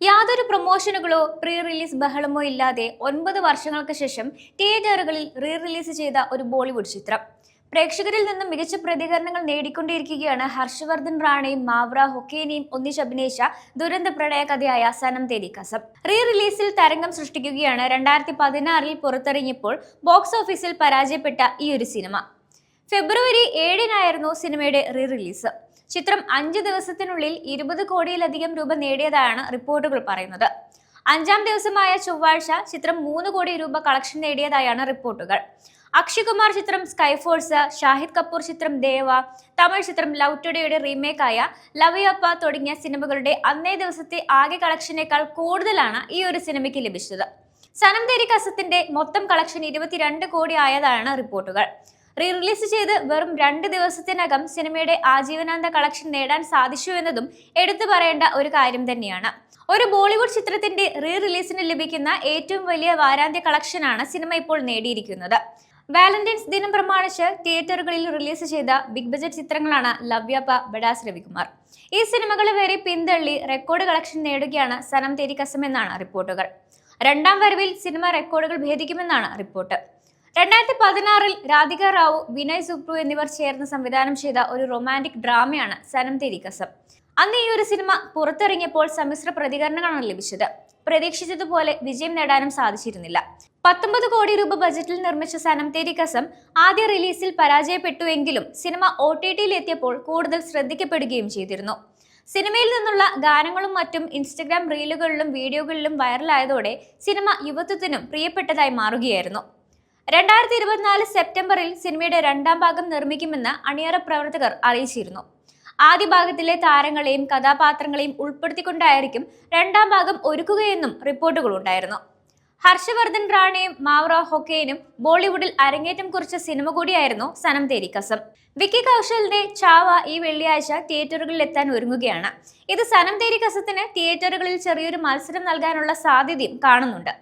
യാതൊരു പ്രൊമോഷനുകളോ pre release ബഹളമോ ഇല്ലാതെ ഒൻപത് വർഷങ്ങൾക്ക് ശേഷം തിയേറ്ററുകളിൽ റീ റിലീസ് ചെയ്ത ഒരു ബോളിവുഡ് ചിത്രം. പ്രേക്ഷകരിൽ നിന്നും മികച്ച പ്രതികരണങ്ങൾ നേടിക്കൊണ്ടിരിക്കുകയാണ് ഹർഷവർദ്ധൻ റാണയും മാവ്ര ഹൊക്കേനയും. ഒന്നിച്ചഭിനയിച്ച ദുരന്ത പ്രണയ കഥയായ സനം തേരി കസം. റീ റിലീസിൽ തരംഗം സൃഷ്ടിക്കുകയാണ് രണ്ടായിരത്തി പതിനാറിൽ പുറത്തിറങ്ങിയപ്പോൾ ബോക്സ് ഓഫീസിൽ പരാജയപ്പെട്ട ഈ ഒരു സിനിമ. ഫെബ്രുവരി ഏഴിനായിരുന്നു സിനിമയുടെ റീ റിലീസ് ചിത്രം അഞ്ച് ദിവസത്തിനുള്ളിൽ ഇരുപത് കോടിയിലധികം രൂപ നേടിയതാണ് റിപ്പോർട്ടുകൾ പറയുന്നത്. അഞ്ചാം ദിവസമായ ചൊവ്വാഴ്ച ചിത്രം മൂന്ന് കോടി രൂപ കളക്ഷൻ നേടിയതായാണ് റിപ്പോർട്ടുകൾ. അക്ഷയ് കുമാർ ചിത്രം സ്കൈഫോഴ്സ് ഷാഹിദ് കപൂർ ചിത്രം ദേവ തമിഴ് ചിത്രം ലവ് ടുഡേയുടെ റീമേക്കായ ലവയപ്പ തുടങ്ങിയ സിനിമകളുടെ അന്നേ ദിവസത്തെ ആകെ കളക്ഷനേക്കാൾ കൂടുതലാണ് ഈ ഒരു സിനിമയ്ക്ക് ലഭിച്ചത്. സനം തേരി കസത്തിന്റെ മൊത്തം കളക്ഷൻ ഇരുപത്തിരണ്ട് കോടി ആയതാണ് റിപ്പോർട്ടുകൾ. റീ റിലീസ് ചെയ്ത് വെറും രണ്ട് ദിവസത്തിനകം സിനിമയുടെ ആജീവനാന്ത കളക്ഷൻ നേടാൻ സാധിച്ചു എന്നതും എടുത്തു പറയേണ്ട ഒരു കാര്യം തന്നെയാണ്. ഒരു ബോളിവുഡ് ചിത്രത്തിന്റെ റീ റിലീസിന് ലഭിക്കുന്ന ഏറ്റവും വലിയ വാരാന്ത്യ കളക്ഷനാണ് സിനിമ ഇപ്പോൾ നേടിയിരിക്കുന്നത്. വാലന്റൈൻസ് ദിനം പ്രമാണിച്ച് തിയേറ്ററുകളിൽ റിലീസ് ചെയ്ത ബിഗ് ബജറ്റ് ചിത്രങ്ങളാണ് ലവ്യപ്പ ബഡാസ് രവികുമാർ. ഈ സിനിമകൾ വരെ പിന്തള്ളി റെക്കോർഡ് കളക്ഷൻ നേടുകയാണ് സനം തേരി കസം എന്നാണ് റിപ്പോർട്ടുകൾ. രണ്ടാം വരവിൽ സിനിമ റെക്കോർഡുകൾ ഭേദിക്കുമെന്നാണ് റിപ്പോർട്ട്. രണ്ടായിരത്തി പതിനാറിൽ രാധിക റാവു വിനയ് സുപ്രു എന്നിവർ ചേർന്ന് സംവിധാനം ചെയ്ത ഒരു റൊമാന്റിക് ഡ്രാമയാണ് സനം തേരി കസം. അന്ന് ഈ ഒരു സിനിമ പുറത്തിറങ്ങിയപ്പോൾ സമ്മിശ്ര പ്രതികരണങ്ങളാണ് ലഭിച്ചത്. പ്രതീക്ഷിച്ചതുപോലെ വിജയം നേടാനും സാധിച്ചിരുന്നില്ല. പത്തൊമ്പത് കോടി രൂപ ബജറ്റിൽ നിർമ്മിച്ച സനം തേരി കസം ആദ്യ റിലീസിൽ പരാജയപ്പെട്ടുവെങ്കിലും സിനിമ ഒ ടി ടിയിൽ എത്തിയപ്പോൾ കൂടുതൽ ശ്രദ്ധിക്കപ്പെടുകയും ചെയ്തിരുന്നു. സിനിമയിൽ നിന്നുള്ള ഗാനങ്ങളും മറ്റും ഇൻസ്റ്റഗ്രാം റീലുകളിലും വീഡിയോകളിലും വൈറലായതോടെ സിനിമ യുവത്വത്തിനും പ്രിയപ്പെട്ടതായി മാറുകയായിരുന്നു. രണ്ടായിരത്തി ഇരുപത്തിനാല് സെപ്റ്റംബറിൽ സിനിമയുടെ രണ്ടാം ഭാഗം നിർമ്മിക്കുമെന്ന് അണിയറ പ്രവർത്തകർ അറിയിച്ചിരുന്നു. ആദ്യ ഭാഗത്തിലെ താരങ്ങളെയും കഥാപാത്രങ്ങളെയും ഉൾപ്പെടുത്തിക്കൊണ്ടായിരിക്കും രണ്ടാം ഭാഗം ഒരുക്കുകയെന്നും റിപ്പോർട്ടുകളുണ്ടായിരുന്നു ഹർഷവർദ്ധൻ റാണയും മാവറ ഹൊക്കേനും ബോളിവുഡിൽ അരങ്ങേറ്റം കുറിച്ച സിനിമ കൂടിയായിരുന്നു സനം തേരി കസം. വിക്കി കൗശലിന്റെ ചാവ ഈ വെള്ളിയാഴ്ച തിയേറ്ററുകളിൽ എത്താൻ ഒരുങ്ങുകയാണ്. ഇത് സനം തേരി കസത്തിന് തിയേറ്ററുകളിൽ ചെറിയൊരു മത്സരം നൽകാനുള്ള സാധ്യതയും കാണുന്നുണ്ട്.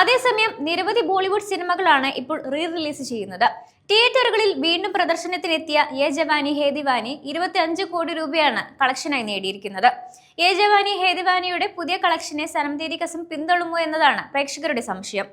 അതേസമയം നിരവധി ബോളിവുഡ് സിനിമകളാണ് ഇപ്പോൾ റീ റിലീസ് ചെയ്യുന്നത്. തിയേറ്ററുകളിൽ വീണ്ടും പ്രദർശനത്തിനെത്തിയ യേ ജവാനി ഹേദിവാനി ഇരുപത്തി അഞ്ച് കോടി രൂപയാണ് കളക്ഷനായി നേടിയിരിക്കുന്നത്. യേ ജവാനി ഹേദിവാനിയുടെ പുതിയ കളക്ഷനെ സനം തേരി കസം പിന്തള്ളുമോ എന്നതാണ് പ്രേക്ഷകരുടെ സംശയം.